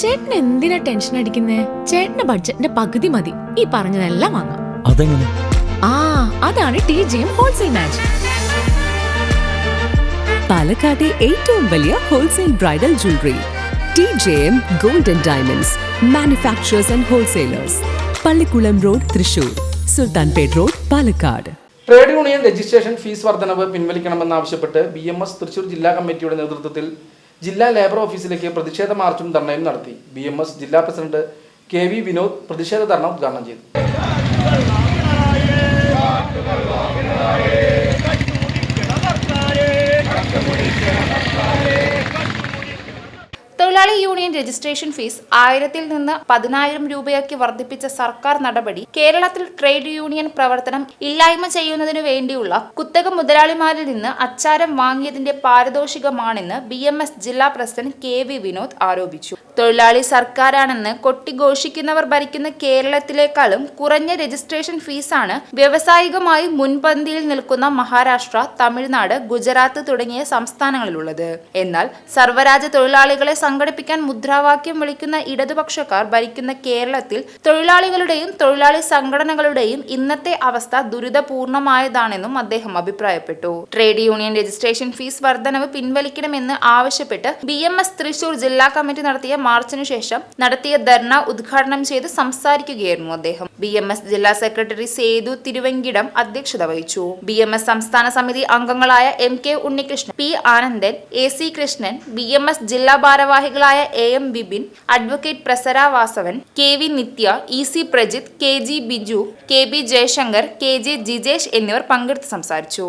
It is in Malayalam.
ചേട്ടൻ എന്തിനാ ടെൻഷൻ അടിക്കുന്നേ? ചേട്ടന്റെ ബഡ്ജറ്റിന്റെ പകുതി മതി. ഈ പറഞ്ഞതെല്ലാം വാങ്ങാം. അതെങ്ങനെ? ആ അതാണ് T J M wholesale match പാലക്കാട്ടെ ഏറ്റവും വലിയ wholesale bridal jewellery T J M gold and diamonds manufacturers and wholesalers Pallikkulam road Thrissur. Sultanpet road Palakkad. Trade union registration fees വർധനവ് പിൻവലിക്കണമെന്നാവശ്യപ്പെട്ട് ബി എം എസ് തൃശൂർ ജില്ലാ കമ്മിറ്റിയുടെ നേതൃത്വത്തിൽ ജില്ലാ ലേബർ ഓഫീസിലേക്ക് പ്രതിഷേധ മാർച്ചും ധർണയും നടത്തി. ബി ജില്ലാ പ്രസിഡന്റ് കെ വി വിനോദ് പ്രതിഷേധ ധർണ ഉദ്ഘാടനം ചെയ്തു. തൊഴിലാളി യൂണിയൻ രജിസ്ട്രേഷൻ ഫീസ് ആയിരത്തിൽ നിന്ന് പതിനായിരം രൂപയാക്കി വർദ്ധിപ്പിച്ച സർക്കാർ നടപടി കേരളത്തിൽ ട്രേഡ് യൂണിയൻ പ്രവർത്തനം ഇല്ലായ്മ ചെയ്യുന്നതിനു വേണ്ടിയുള്ള കുത്തക മുതലാളിമാരിൽ നിന്ന് അച്ചാരം വാങ്ങിയതിന്റെ പാരിതോഷികമാണെന്ന് ബി ജില്ലാ പ്രസിഡന്റ് കെ വി വിനോദ് ആരോപിച്ചു. തൊഴിലാളി സർക്കാരാണെന്ന് കൊട്ടിഘോഷിക്കുന്നവർ ഭരിക്കുന്ന കേരളത്തിലേക്കാളും കുറഞ്ഞ രജിസ്ട്രേഷൻ ഫീസാണ് വ്യവസായികമായി മുൻപന്തിയിൽ നിൽക്കുന്ന മഹാരാഷ്ട്ര തമിഴ്നാട് ഗുജറാത്ത് തുടങ്ങിയ സംസ്ഥാനങ്ങളിലുള്ളത്. എന്നാൽ സർവരാജ തൊഴിലാളികളെ സംഘടിപ്പിക്കാൻ മുദ്രാവാക്യം വിളിക്കുന്ന ഇടതുപക്ഷക്കാർ ഭരിക്കുന്ന കേരളത്തിൽ തൊഴിലാളികളുടെയും തൊഴിലാളി സംഘടനകളുടെയും ഇന്നത്തെ അവസ്ഥ ദുരിതപൂർണമായതാണെന്നും അദ്ദേഹം അഭിപ്രായപ്പെട്ടു. ട്രേഡ് യൂണിയൻ രജിസ്ട്രേഷൻ ഫീസ് വർധനവ് പിൻവലിക്കണമെന്ന് ആവശ്യപ്പെട്ട് ബി തൃശൂർ ജില്ലാ കമ്മിറ്റി നടത്തിയ മാർച്ചിനു ശേഷം നടത്തിയ ധർണ ഉദ്ഘാടനം ചെയ്ത് സംസാരിക്കുകയായിരുന്നു അദ്ദേഹം. ബി എം എസ് ജില്ലാ സെക്രട്ടറി സേതു തിരുവെങ്കിടം അധ്യക്ഷത വഹിച്ചു. ബി എം എസ് സംസ്ഥാന സമിതി അംഗങ്ങളായ M K Unnikrishnan P Anandan A C Krishnan B M S ജില്ലാ ഭാരവാഹികളായ A M Bibin advocate Prasara Vasavan K V Nithya E C Prajith K G Biju K B Jayashankar K J Jijesh എന്നിവർ പങ്കെടുത്ത് സംസാരിച്ചു.